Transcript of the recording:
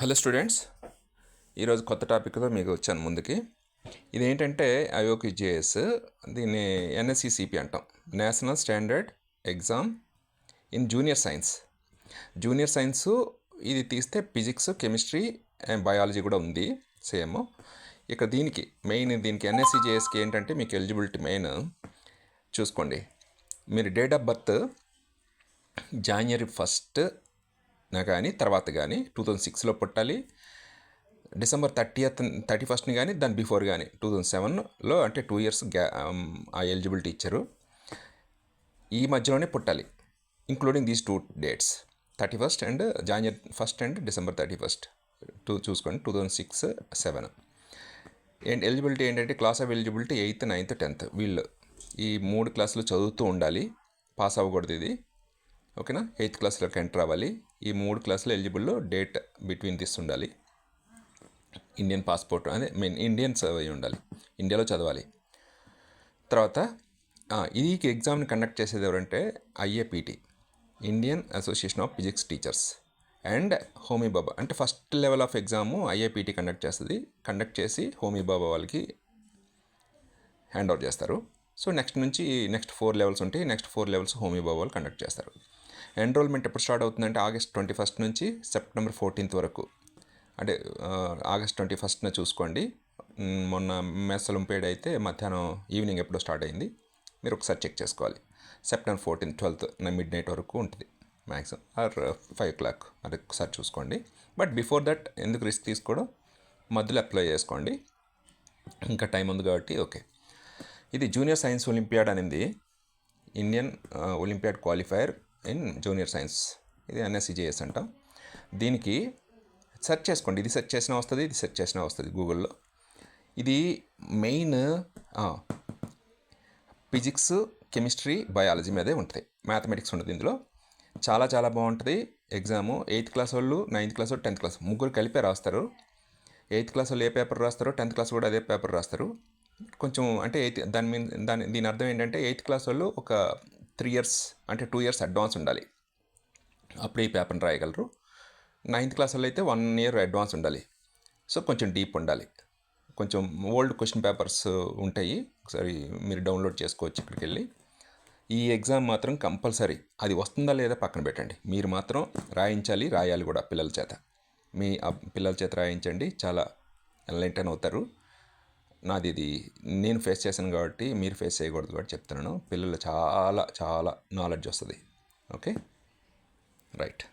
Hello students ఈరోజు కొత్త టాపిక్తో మీకు వచ్చాను ముందుకి. ఇదేంటంటే ఐఓకి జేఎస్ దీన్ని ఎన్ఎస్సిసిపి అంటాం. National standard exam in junior science junior science ఇది తీస్తే ఫిజిక్స్ కెమిస్ట్రీ అండ్ బయాలజీ కూడా ఉంది సేమ్ ఇక్కడ దీనికి మెయిన్ దీనికి ఎన్ఎస్సి జేఎస్కి ఏంటంటే మీకు ఎలిజిబిలిటీ మెయిన్ చూసుకోండి. మీరు date of birth January first కానీ తర్వాత కానీ టూ థౌజండ్ సిక్స్లో పుట్టాలి. డిసెంబర్ థర్టీయత్ థర్టీ ఫస్ట్ని కానీ దాని బిఫోర్ కానీ టూ థౌజండ్ సెవెన్లో అంటే టూ ఇయర్స్ గ్యా ఆ ఎలిజిబిలిటీ ఇచ్చారు. ఈ మధ్యలోనే పుట్టాలి including these two dates thirty first and January first and December thirty first to చూసుకోండి two thousand six seven and eligibility ఏంటంటే class of eligibility eighth ninth tenth వీళ్ళు ఈ మూడు క్లాసులు చదువుతూ ఉండాలి పాస్ అవ్వకూడదు ఇది. ఓకేనా ఎయిత్ క్లాస్లోకి ఎంటర్ అవ్వాలి. ఈ మూడు క్లాసులు ఎలిజిబుల్లో డేట్ బిట్వీన్ దిస్ ఉండాలి ఇండియన్ పాస్పోర్ట్ అదే మీన్ ఇండియన్ అయి ఉండాలి. ఇండియాలో చదవాలి. తర్వాత ఈ ఎగ్జామ్ని కండక్ట్ చేసేది ఎవరంటే IAPT Indian association of physics teachers and Homi Bhabha. అంటే first level of exam IAPT conduct చేస్తుంది. కండక్ట్ చేసి హోమీ బాబా వాళ్ళకి హ్యాండ్ ఓవర్ చేస్తారు. సో నెక్స్ట్ నుంచి నెక్స్ట్ ఫోర్ లెవెల్స్ ఉంటాయి. Next four levels Homi Bhabha వాళ్ళు కండక్ట్ చేస్తారు. ఎన్రోల్మెంట్ ఎప్పుడు స్టార్ట్ అవుతుందంటే ఆగస్ట్ ట్వంటీ ఫస్ట్ నుంచి సెప్టెంబర్ ఫోర్టీన్త్ వరకు. అంటే ఆగస్ట్ ట్వంటీ ఫస్ట్న చూసుకోండి. మొన్న మెస్ ఒలింపియాడ్ అయితే మధ్యాహ్నం ఈవినింగ్ ఎప్పుడో స్టార్ట్ అయింది. మీరు ఒకసారి చెక్ చేసుకోవాలి. September fourteenth twelfth midnight వరకు ఉంటుంది. Maximum or five o'clock అది ఒకసారి చూసుకోండి. బట్ బిఫోర్ దట్ ఎందుకు రిస్క్ తీసుకోవడం? మధ్యలో అప్లై చేసుకోండి. ఇంకా టైం ఉంది కాబట్టి ఓకే. ఇది జూనియర్ సైన్స్ ఒలింపియాడ్ అనేది. Indian olympiad qualifier in junior science. ఇది ఎన్ఎస్సిజేఎస్ అంటాం. దీనికి సెర్చ్ చేసుకోండి. ఇది సెర్చ్ చేసినా వస్తుంది ఇది సెర్చ్ చేసినా వస్తుంది గూగుల్లో. ఇది మెయిన్ ఫిజిక్స్ కెమిస్ట్రీ బయాలజీ మీదే ఉంటుంది. మ్యాథమెటిక్స్ ఉంటుంది ఇందులో. చాలా చాలా బాగుంటుంది. ఎగ్జాము ఎయిత్ క్లాస్ వాళ్ళు నైన్త్ క్లాస్ వాళ్ళు టెన్త్ క్లాస్ ముగ్గురు కలిపే రాస్తారు. ఎయిత్ క్లాస్ వాళ్ళు ఏ పేపర్ రాస్తారో టెన్త్ క్లాస్ కూడా అదే పేపర్ రాస్తారు. కొంచెం అంటే ఎయిత్ దాని మీద దాని దీని అర్థం ఏంటంటే ఎయిత్ క్లాస్ వాళ్ళు ఒక త్రీ ఇయర్స్ అంటే టూ ఇయర్స్ అడ్వాన్స్ ఉండాలి. అప్పుడు ఈ పేపర్ని రాయగలరు. నైన్త్ క్లాస్ వాళ్ళు అయితే వన్ ఇయర్ అడ్వాన్స్ ఉండాలి. సో కొంచెం డీప్ ఉండాలి. కొంచెం ఓల్డ్ క్వశ్చన్ పేపర్స్ ఉంటాయి. ఒకసారి మీరు డౌన్లోడ్ చేసుకోవచ్చు ఇక్కడికి వెళ్ళి ఈ ఎగ్జామ్ మాత్రం కంపల్సరీ అది వస్తుందా లేదా పక్కన పెట్టండి. మీరు మాత్రం రాయించాలి రాయాలి కూడా పిల్లల చేత. మీ పిల్లల చేత రాయించండి. చాలా ఎన్లైటన్ అవుతారు. నాది ఇది. నేను ఫేస్ చేశాను కాబట్టి మీరు ఫేస్ చేయకూడదు కాబట్టి చెప్తున్నాను. పిల్లలు చాలా చాలా నాలెడ్జ్ వస్తుంది. Okay right